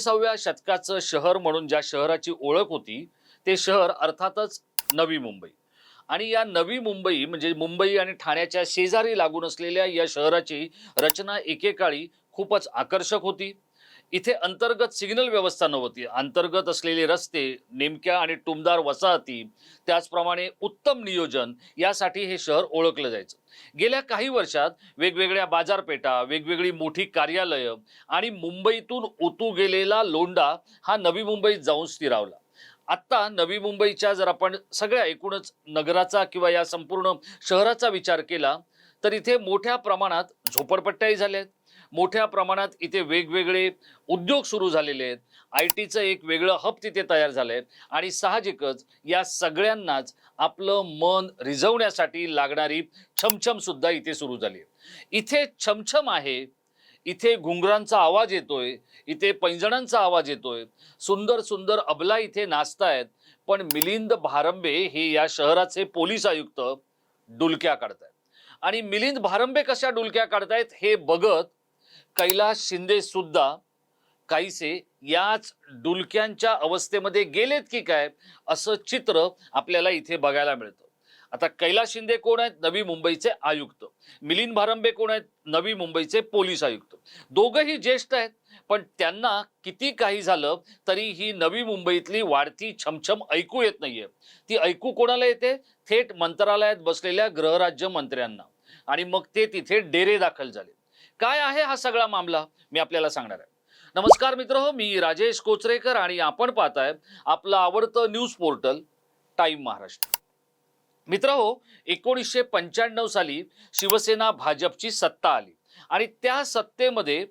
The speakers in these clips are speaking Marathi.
मित्र एकविसाव्या शतकाचं शहर म्हणून ज्या शहराची ओळख होती ते शहर अर्थातच नवी मुंबई. आणि या नवी मुंबई म्हणजे मुंबई आणि ठाण्याच्या शेजारी लागून असलेल्या या शहराची रचना एकेकाळी खूपच आकर्षक होती. इथे अंतर्गत सिग्नल व्यवस्था नव्हती. अंतर्गत असलेले रस्ते नेमक्या आणि टुमदार वसाहती त्याचप्रमाणे उत्तम नियोजन यासाठी हे शहर ओळखलं जायचं. गेल्या काही वर्षात वेगवेगळ्या बाजारपेठा वेगवेगळी मोठी कार्यालयं आणि मुंबईतून ओतू गेलेला लोंडा हा नवी मुंबईत जाऊन स्थिरावला. आत्ता नवी मुंबईच्या जर आपण सगळ्या एकूणच नगराचा किंवा या संपूर्ण शहराचा विचार केला तर इथे मोठ्या प्रमाणात झोपडपट्ट्याही झाल्या आहेत. मोठ्या प्रमाणात इथे वेगवेगळे उद्योग सुरू झालेले आहेत. आय टीचं एक वेगळं हब तिथे तयार झालं आहे. आणि साहजिकच या सगळ्यांनाच आपलं मन रिझवण्यासाठी लागणारी छमछमसुद्धा इथे सुरू झाली आहे. इथे छमछम आहे. इथे घुंगरांचा आवाज येतोय. इथे पैंजणांचा आवाज येतोय. सुंदर सुंदर अबला इथे नाचतायत. पण मिलिंद भारंबे हे या शहराचे पोलीस आयुक्त डुलक्या काढतायत. आणि मिलिंद भारंबे कशा डुलक्या काढतायत हे बघत कैलास शिंदे सुद्धा काहीसे याच डुलक्यांच्या अवस्थेमध्ये गेलेत की काय असं चित्र आपल्याला इथे बघायला मिळतं. आता कैलास शिंदे कोण आहेत? नवी मुंबईचे आयुक्त. मिलिंद भारंबे कोण आहेत? नवी मुंबईचे पोलीस आयुक्त. दोघंही ज्येष्ठ आहेत पण त्यांना किती काही झालं तरी ही नवी मुंबईतली वाढती छमछम ऐकू येत नाहीये. ती ऐकू कोणाला येते? थेट मंत्रालयात बसलेल्या गृहराज्य मंत्र्यांना. आणि मग ते तिथे डेरे दाखल झाले काय आहे हा सगळा मामला? मी आपल्याला सांगणार आहे. नमस्कार मित्र हो मी राजेश कोचरेकर आणि आपण पाहताय आपलं आवडतं न्यूज पोर्टल टाईम महाराष्ट्र. मित्र हो एकोणीसशे पंच्याण्णव साली शिवसेना भाजपची सत्ता आली आणि त्या सत्तेमध्ये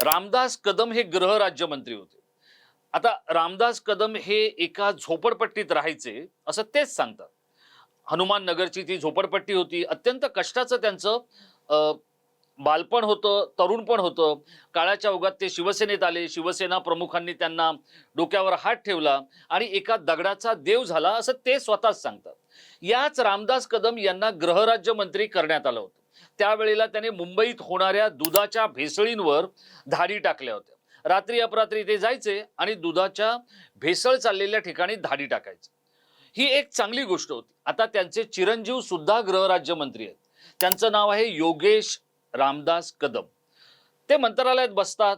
रामदास कदम हे गृहराज्यमंत्री होते. आता रामदास कदम हे एका झोपडपट्टीत राहायचे असं तेच सांगतात. हनुमान नगरची ती झोपडपट्टी होती अत्यंत कष्टाचं त्यांचं बालपण होतं तरुणपण होतं. काळाच्या ओघात ते शिवसेनेत आले. शिवसेना प्रमुखांनी त्यांना डोक्यावर हात ठेवला आणि एका दगडाचा देव झाला असं ते स्वतःच सांगतात. याच रामदास कदम यांना गृहराज्यमंत्री करण्यात आलं होतं. त्यावेळेला त्याने मुंबईत होणाऱ्या दुधाच्या भेसळींवर धाडी टाकल्या होत्या. रात्री अपरात्री ते जायचे आणि दुधाच्या भेसळ चाललेल्या ठिकाणी धाडी टाकायचे. ही एक चांगली गोष्ट होती. आता त्यांचे चिरंजीव सुद्धा गृहराज्यमंत्री आहेत. त्यांचं नाव आहे योगेश रामदास कदम. ते मंत्रालयात बसतात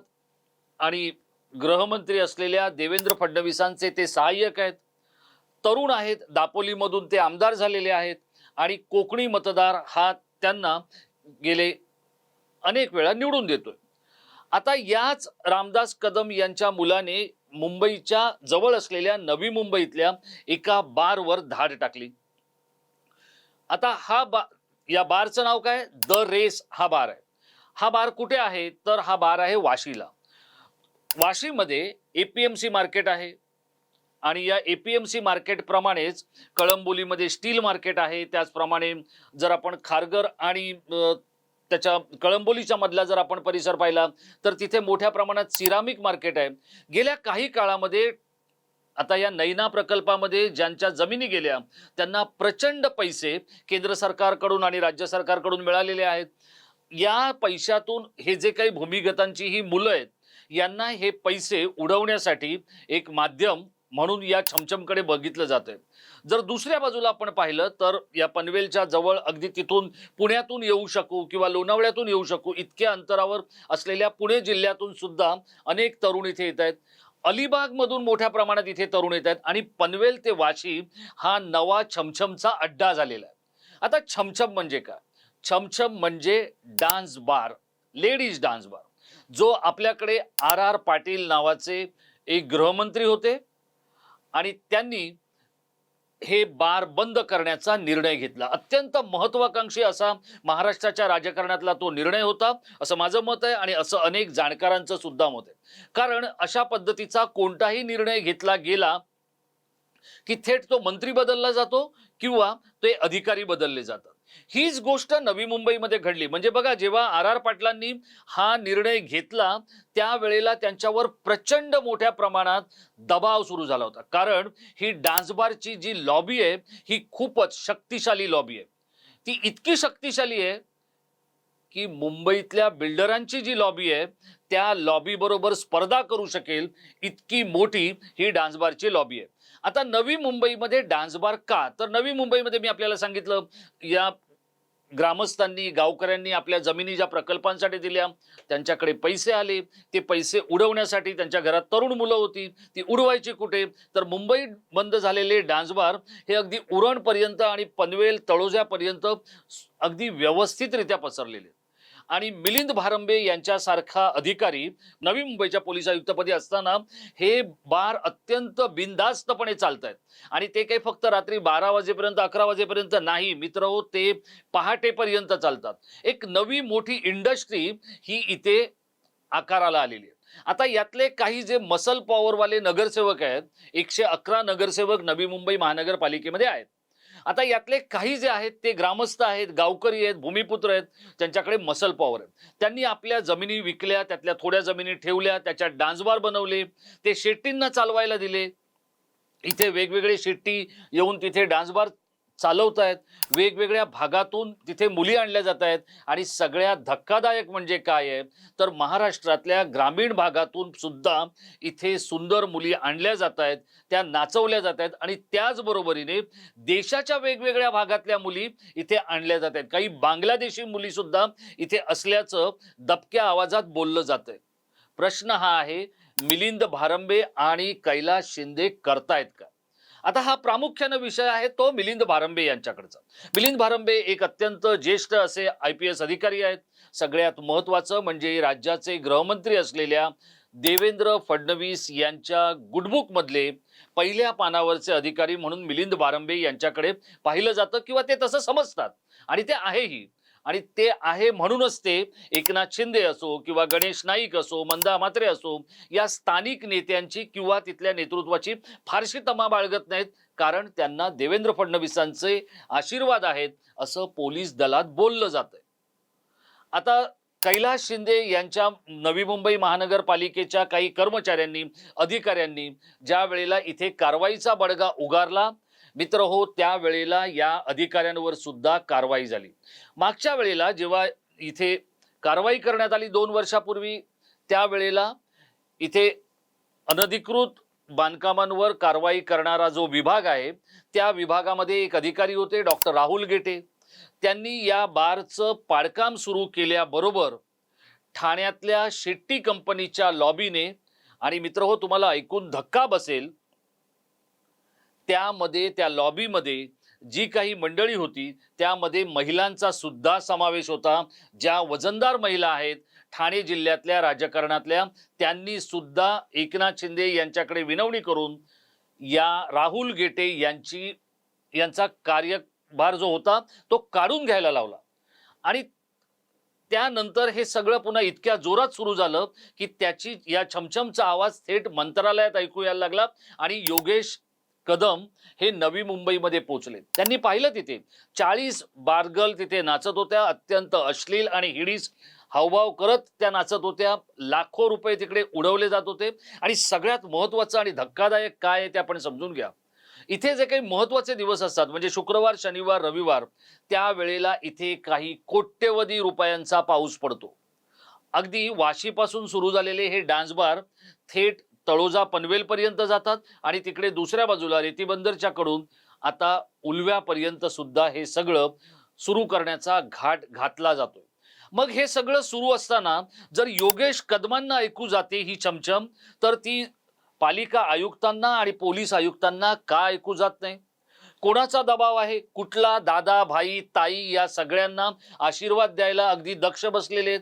आणि गृहमंत्री असलेल्या देवेंद्र फडणवीसांचे ते सहाय्यक आहेत. तरुण आहेत दापोलीमधून ते आमदार झालेले आहेत आणि कोकणी मतदार हा त्यांना गेले अनेक वेळा निवडून देतोय. आता याच रामदास कदम यांच्या मुलाने मुंबईच्या जवळ असलेल्या नवी मुंबईतल्या एका बारवर धाड टाकली. आता हा बा या बारचं नाव काय? द रेस हा बार आहे. हा बार कुठे आहे? तर हा बार आहे वाशीला. वाशीमध्ये एपीएमसी मार्केट आहे. आणि या एपीएमसी मार्केट प्रमाणेच कळंबोलीमध्ये स्टील मार्केट आहे. त्याचप्रमाणे जर आपण खारगर आणि त्याच्या कळंबोलीच्या मधला जर आपण परिसर पाहिला तर तिथे मोठ्या प्रमाणात सिरामिक मार्केट आहे. गेल्या काही काळामध्ये आता या नैना प्रकल्पामध्ये ज्यांच्या जमिनी गेल्या त्यांना प्रचंड पैसे केंद्र सरकारकडून आणि राज्य सरकारकडून मिळालेले आहेत. या पैशातून हे जे काही भूमिगतांची ही मुलं आहेत यांना हे पैसे उडवण्यासाठी एक माध्यम म्हणून या छमछमकडे बघितलं जातंय. जर दुसऱ्या बाजूला आपण पाहिलं तर या पनवेलच्या जवळ अगदी तिथून पुण्यातून येऊ शकू किंवा लोणावळ्यातून येऊ शकू इतक्या अंतरावर असलेल्या पुणे जिल्ह्यातून सुद्धा अनेक तरुण इथे येत आहेत. अलिबागमधून मोठ्या प्रमाणात इथे तरुण येत आहेत आणि पनवेल ते वाशी हा नवा छमछमचा अड्डा झालेला आहे. आता छमछम म्हणजे काय? छमछम म्हणजे dance bar ladies dance bar जो आपल्याकडे आर आर पाटील नावाचे एक गृहमंत्री होते आणि त्यांनी हे बार बंद करण्याचा निर्णय घेतला. अत्यंत महत्वाकांक्षी असा महाराष्ट्राच्या राजकारणातला तो निर्णय होता असं माझं मत आहे आणि असं अनेक जाणकारांचं सुद्धा मत आहे. कारण अशा पद्धतीचा कोणताही निर्णय घेतला गेला की थेट तो मंत्री बदलला जातो किंवा ते अधिकारी बदलले जातात. हीच गोष्ट नवी मुंबईमध्ये घडली. म्हणजे बघा जेव्हा आर आर पाटलांनी हा निर्णय घेतला त्यावेळेला त्यांच्यावर प्रचंड मोठ्या प्रमाणात दबाव सुरू झाला होता. कारण ही डान्सबारची जी लॉबी आहे ही खूपच शक्तिशाली लॉबी आहे. ती इतकी शक्तिशाली आहे की मुंबईतल्या बिल्डरांची जी लॉबी आहे त्या लॉबी बरोबर स्पर्धा करू शकेल इतकी मोठी ही डान्सबारची लॉबी आहे. आता नवी मुंबईमध्ये डान्सबार का? तर नवी मुंबईमध्ये मी आपल्याला सांगितलं या ग्रामस्थांनी गावकऱ्यांनी आपल्या जमिनी ज्या प्रकल्पांसाठी दिल्या त्यांच्याकडे पैसे आले. ते पैसे उडवण्यासाठी त्यांच्या घरात तरुण मुलं होती. ती उडवायची कुठे? तर मुंबईत बंद झालेले डान्सबार हे अगदी उरणपर्यंत आणि पनवेल तळोज्यापर्यंत अगदी व्यवस्थितरित्या पसरलेले आहेत. आणि मिलिंद भारंबे यांच्यासारखा अधिकारी नवी मुंबईच्या पोलीस आयुक्तपदी असताना हे बार अत्यंत बिनधास्तपणे चालत आहेत आणि ते काही फक्त रात्री बारा वाजेपर्यंत अकरा वाजेपर्यंत नाही मित्र हो ते पहाटेपर्यंत चालतात. एक नवी मोठी इंडस्ट्री ही इथे आकाराला आलेली आहे. आता यातले काही जे मसल पॉवरवाले नगरसेवक आहेत एकशे अकरा नगरसेवक नवी मुंबई महानगरपालिकेमध्ये आहेत. आता यातले काही जे आहेत ते ग्रामस्थ आहेत गावकरी आहेत भूमिपुत्र आहेत त्यांच्याकडे मसल पॉवर आहे त्यांनी आपल्या जमिनी विकल्या त्यातल्या थोड्या जमिनी ठेवल्या त्याच्यात डान्सबार बनवले ते शेट्टींना चालवायला दिले. इथे वेगवेगळे शेट्टी येऊन तिथे डान्सबार चालवत आहेत वेगवेगळ्या भागातून तिथे मुली आणल्या जात आहेत आणि सगळ्यात धक्कादायक म्हणजे काय आहे? तर महाराष्ट्रातल्या ग्रामीण भागातून सुद्धा इथे सुंदर मुली आणल्या जात आहेत त्या नाचवल्या जात आहेत आणि त्याचबरोबरीने देशाच्या वेगवेगळ्या भागातल्या मुली इथे आणल्या जात आहेत काही बांगलादेशी मुली सुद्धा इथे असल्याचं दबक्या आवाजात बोललं जात आहे प्रश्न हा आहे मिलिंद भारंबे आणि कैलास शिंदे करतायत का? आता हा प्रामुख्यानं विषय आहे तो मिलिंद भारंबे यांच्याकडचा. मिलिंद भारंबे एक अत्यंत ज्येष्ठ असे आय पी एस अधिकारी आहेत. सगळ्यात महत्वाचं म्हणजे राज्याचे गृहमंत्री असलेल्या देवेंद्र फडणवीस यांच्या गुडबुकमधले पहिल्या पानावरचे अधिकारी म्हणून मिलिंद बारंबे यांच्याकडे पाहिलं जातं किंवा ते तसं समजतात. आणि ते आहेही. आणि ते आहे म्हणूनच ते एकनाथ शिंदे असो किंवा गणेश नाईक असो मंदा म्हात्रे असो या स्थानिक नेत्यांची किंवा तिथल्या नेतृत्वाची फारशी तमा बाळगत नाहीत. कारण त्यांना देवेंद्र फडणवीसांचे आशीर्वाद आहेत असं पोलीस दलात बोललं जात आता कैलास शिंदे यांच्या नवी मुंबई महानगरपालिकेच्या काही कर्मचाऱ्यांनी अधिकाऱ्यांनी ज्या वेळेला इथे कारवाईचा बडगा उगारला मित्र हो त्या वेळेला या अधिकाऱ्यांवर सुद्धा कारवाई झाली. मागच्या वेळेला जेव्हा इथे कारवाई करण्यात आली दोन वर्षापूर्वी त्यावेळेला इथे अनधिकृत बांधकामांवर कारवाई करणारा जो विभाग आहे त्या विभागामध्ये एक अधिकारी होते डॉक्टर राहुल गेटे. त्यांनी या बारचं पाडकाम सुरू केल्याबरोबर ठाण्यातल्या शेट्टी कंपनीच्या लॉबीने आणि मित्र हो तुम्हाला ऐकून धक्का बसेल त्यामध्ये त्या लॉबीमध्ये जी काही मंडळी होती त्यामध्ये महिलांचा सुद्धा समावेश होता. ज्या वजनदार महिला आहेत ठाणे जिल्ह्यातल्या राजकारणातल्या त्यांनी सुद्धा एकनाथ शिंदे यांच्याकडे विनवणी करून या राहुल गेटे यांची यांचा कार्यभार जो होता तो काढून घ्यायला लावला. आणि त्यानंतर हे सगळं पुन्हा इतक्या जोरात सुरू झालं की त्याची या छमछमचा आवाज थेट मंत्रालयात ऐकू यायला लागला आणि योगेश कदम हे नवी मुंबईमध्ये पोहोचले त्यांनी पाहिलं तिथे चाळीस बारगल तिथे नाचत होत्या अत्यंत अश्लील आणि हिडीस हावभाव करत त्या नाचत होत्या. लाखो रुपये तिकडे उडवले जात होते. आणि सगळ्यात महत्वाचं आणि धक्कादायक काय आहे ते आपण समजून घ्या. इथे जे काही महत्त्वाचे दिवस असतात म्हणजे शुक्रवार शनिवार रविवार त्यावेळेला इथे काही कोट्यवधी रुपयांचा पाऊस पडतो. अगदी वाशीपासून सुरू झालेले हे डान्स बार थेट तळोजा पनवेलपर्यंत जातात आणि तिकडे दुसऱ्या बाजूला रेतीबंदरच्या कडून आता उलव्यापर्यंत सुद्धा हे सगळं सुरू करण्याचा घाट घातला जातोय. मग हे सगळं सुरू असताना जर योगेश कदमांना ऐकू जाते ही चमचम तर ती पालिका आयुक्तांना आणि पोलीस आयुक्तांना का ऐकू जात नाही? कोणाचा दबाव आहे? कुठला दादा भाई ताई या सगळ्यांना आशीर्वाद द्यायला अगदी दक्ष बसलेले आहेत?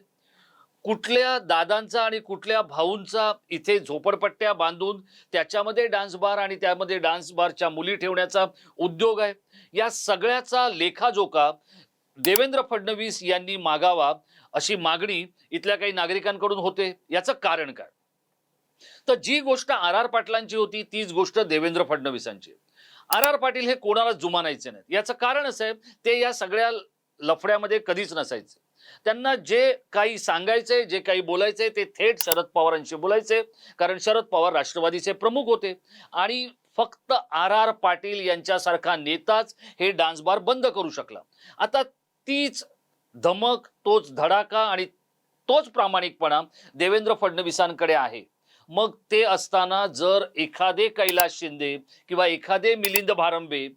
कुठल्या दादांचा आणि कुठल्या भाऊंचा इथे झोपडपट्ट्या बांधून त्याच्यामध्ये डान्स बार आणि त्यामध्ये डान्स बारच्या मुली ठेवण्याचा उद्योग आहे. या सगळ्याचा लेखाजोखा देवेंद्र फडणवीस यांनी मागावा अशी मागणी इथल्या काही नागरिकांकडून होते. याचं कारण काय? तर जी गोष्ट आर आर पाटलांची होती तीच गोष्ट देवेंद्र फडणवीसांची. आर आर पाटील हे कोणाला जुमानायचे नाहीत. याचं कारण असं आहे ते या सगळ्या लफड्यामध्ये कधीच नसायचे. त्यांना जे काही सांगायचंय जे काही बोलायचंय ते थेट शरद पवारांशी बोलायचे कारण शरद पवार राष्ट्रवादीचे प्रमुख होते. आणि फक्त आर आर पाटील यांच्यासारखा नेताच हे डान्स बार बंद करू शकला. आता तीच धमक तोच धडाका आणि तोच प्रामाणिकपणा देवेंद्र फडणवीसांकडे आहे. मग ते असताना जर एखादे कैलास शिंदे किंवा एखादे मिलिंद भारंबे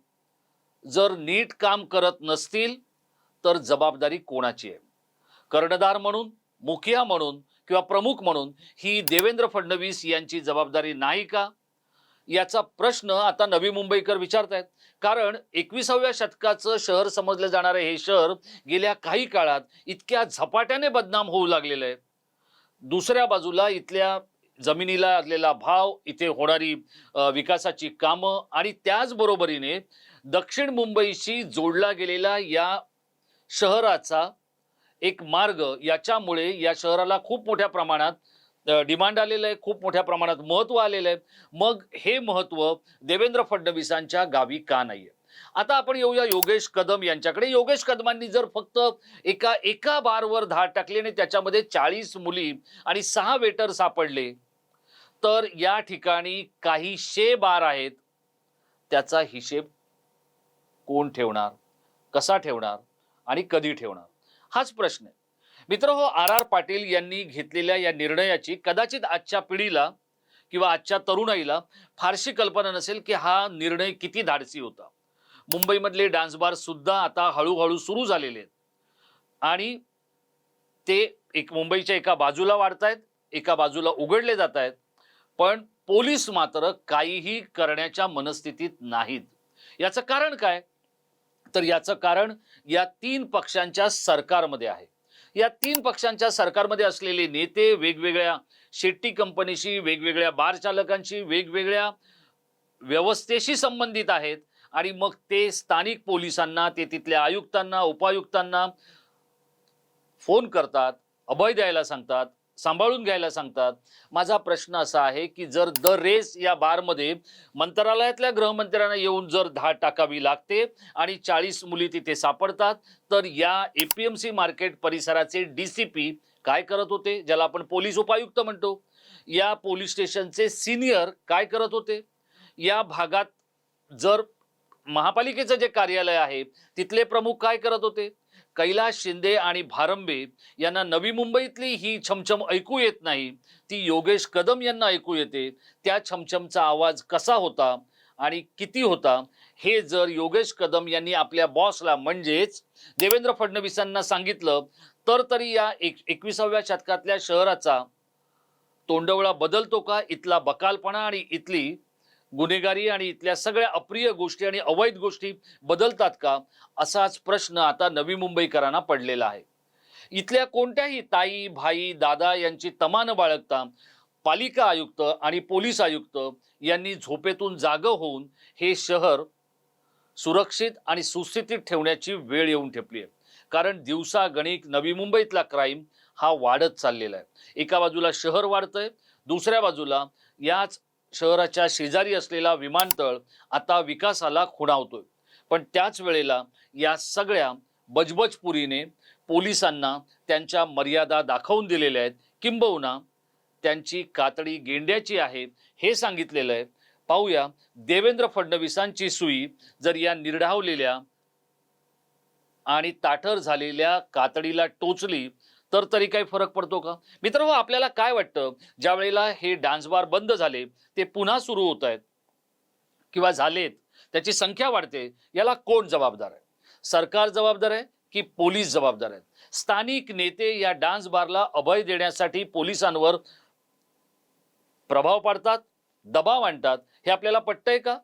जर नीट काम करत नसतील तर जबाबदारी कोणाची आहे? कर्णधार म्हणून मुखिया म्हणून किंवा प्रमुख म्हणून ही देवेंद्र फडणवीस यांची जबाबदारी नाही का? याचा प्रश्न आता नवी मुंबईकर विचारतायत. कारण एकविसाव्या शतकाचं शहर समजलं जाणारं हे शहर गेल्या काही काळात इतक्या झपाट्याने बदनाम होऊ लागलेलं आहे. दुसऱ्या बाजूला इथल्या जमिनीला असलेला भाव इथे होणारी विकासाची कामं आणि त्याचबरोबरीने दक्षिण मुंबईशी जोडला गेलेला या शहराचा एक मार्ग याच्यामुळे या शहराला खूप मोठ्या प्रमाणात डिमांड आलेलं आहे खूप मोठ्या प्रमाणात महत्त्व आलेलं आहे. मग हे महत्त्व देवेंद्र फडणवीसांच्या गावी का नाहीये? आता आपण येऊया योगेश कदम यांच्याकडे. योगेश कदमांनी जर फक्त एका एका बारवर धाड टाकली आणि त्याच्यामध्ये चाळीस मुली आणि सहा वेटर सापडले तर या ठिकाणी काही शे बार आहेत त्याचा हिशेब कोण ठेवणार? कसा ठेवणार? आणि कधी ठेवणार? हाच प्रश्न आहे. मित्र हो आर आर पाटील यांनी घेतलेल्या या निर्णयाची कदाचित आजच्या पिढीला किंवा आजच्या तरुणाईला फारशी कल्पना नसेल की हा निर्णय किती धाडसी होता. मुंबईमधले डान्स बार सुद्धा आता हळूहळू सुरू झालेले आहेत. आणि ते एक मुंबईच्या एका बाजूला वाढतायत एका बाजूला उघडले जात आहेत पण पोलीस मात्र काहीही करण्याच्या मनस्थितीत नाहीत. याचं कारण काय? तर याचं कारण या तीन पक्षांच्या सरकारमध्ये आहे. या तीन पक्षांच्या सरकारमध्ये असलेले नेते वेगवेगळ्या शेट्टी कंपनीशी वेगवेगळ्या बार चालकांशी वेगवेगळ्या व्यवस्थेशी संबंधित आहेत आणि मग ते स्थानिक पोलिसांना ते तिथल्या आयुक्तांना उपायुक्तांना फोन करतात अभय द्यायला सांगतात सांभाळून घ्यायला सांगतात. माझा प्रश्न असा आहे की जर द रेस या बारमध्ये मंत्रालयातल्या गृहमंत्र्यांना येऊन जर धाड टाकावी लागते आणि चाळीस मुली तिथे सापडतात तर या एपीएमसी मार्केट परिसराचे डी सी पी काय करत होते ज्याला आपण पोलीस उपायुक्त म्हणतो? या पोलीस स्टेशनचे सिनियर काय करत होते? या भागात जर महापालिकेचं जे कार्यालय आहे तिथले प्रमुख काय करत होते? कैलास शिंदे आणि भारंबे यांना नवी मुंबईतली ही छमछम ऐकू येत नाही. ती योगेश कदम यांना ऐकू येते. त्या छमछमचा आवाज कसा होता आणि किती होता? हे जर योगेश कदम यांनी आपल्या बॉसला म्हणजेच देवेंद्र फडणवीसांना सांगितलं तर तरी या एक एकविसाव्या शतकातल्या शहराचा तोंडवळा बदलतो का? इथला बकालपणा आणि इथली गुन्हेगारी आणि इथल्या सगळ्या अप्रिय गोष्टी आणि अवैध गोष्टी बदलतात का? असाच प्रश्न आता नवी मुंबईकरांना पडलेला आहे. इथल्या कोणत्याही ताई भाई दादा यांची तमा न बाळगता पालिका आयुक्त आणि पोलीस आयुक्त यांनी झोपेतून जाग होऊन हे शहर सुरक्षित आणि सुस्थितीत ठेवण्याची वेळ येऊन ठेपली आहे. कारण दिवसा गणिक नवी मुंबईतला क्राईम हा वाढत चाललेला आहे. एका बाजूला शहर वाढतंय दुसऱ्या बाजूला याच शहराच्या शेजारी असलेला विमानतळ आता विकासाला खुणावतोय. पण त्याच वेळेला या सगळ्या बजबजपुरीने पोलिसांना त्यांच्या मर्यादा दाखवून दिलेल्या आहेत. किंबहुना त्यांची कातडी गेंड्याची आहे हे सांगितलेलं आहे. पाहूया देवेंद्र फडणवीसांची सुई जर या निर्ढावलेल्या आणि ताठर झालेल्या कातडीला टोचली तर तरी काही फरक पडतो का? मित्र आपल्याला काय वाटतं? ज्या वेळेला हे डान्स बार बंद झाले ते पुन्हा सुरू होत आहेत किंवा झालेत त्याची संख्या वाढते याला कोण जबाबदार आहे? सरकार जबाबदार आहे की पोलीस जबाबदार आहेत? स्थानिक नेते या डान्स बारला अभय देण्यासाठी पोलिसांवर प्रभाव पाडतात दबाव आणतात हे आपल्याला पटतंय का?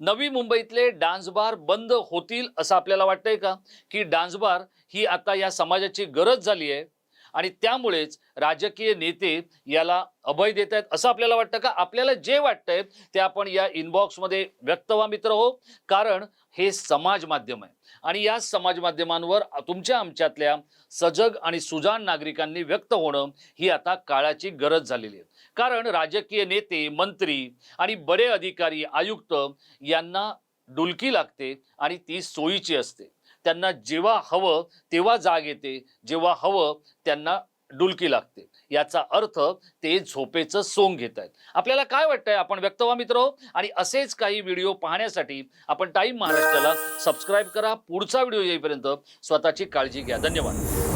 नवी मुंबईतले डान्स बार बंद होतील असं आपल्याला वाटतंय का? की डान्स बार ही आता या समाजाची गरज झाली आहे आणि त्यामुळेच राजकीय नेते याला अभय देत आहेत. असं आपल्याला वाटतं का? आपल्याला जे वाटतंय ते आपण या इनबॉक्समध्ये व्यक्त व्हा मित्र हो. कारण हे समाज माध्यम आहे. आणि या समाज माध्यमांवर तुमच्या आमच्यातल्या सजग आणि सुजाण नागरिकांनी व्यक्त होणं ही आता काळाची गरज झालेली आहे. कारण राजकीय नेते मंत्री आणि बडे अधिकारी आयुक्त यांना डुलकी लागते आणि ती सोयीची असते. त्यांना जेव्हा हवं तेव्हा जाग येते जेव्हा हवं त्यांना डुलकी लागते. याचा अर्थ ते झोपेचं सोंग घेत आहेत आपल्याला काय वाटतंय? आपण व्यक्त व्हा मित्र. आणि असेच काही व्हिडिओ पाहण्यासाठी आपण टाईम महाराष्ट्राला सबस्क्राईब करा. पुढचा व्हिडिओ येईपर्यंत स्वतःची काळजी घ्या. धन्यवाद.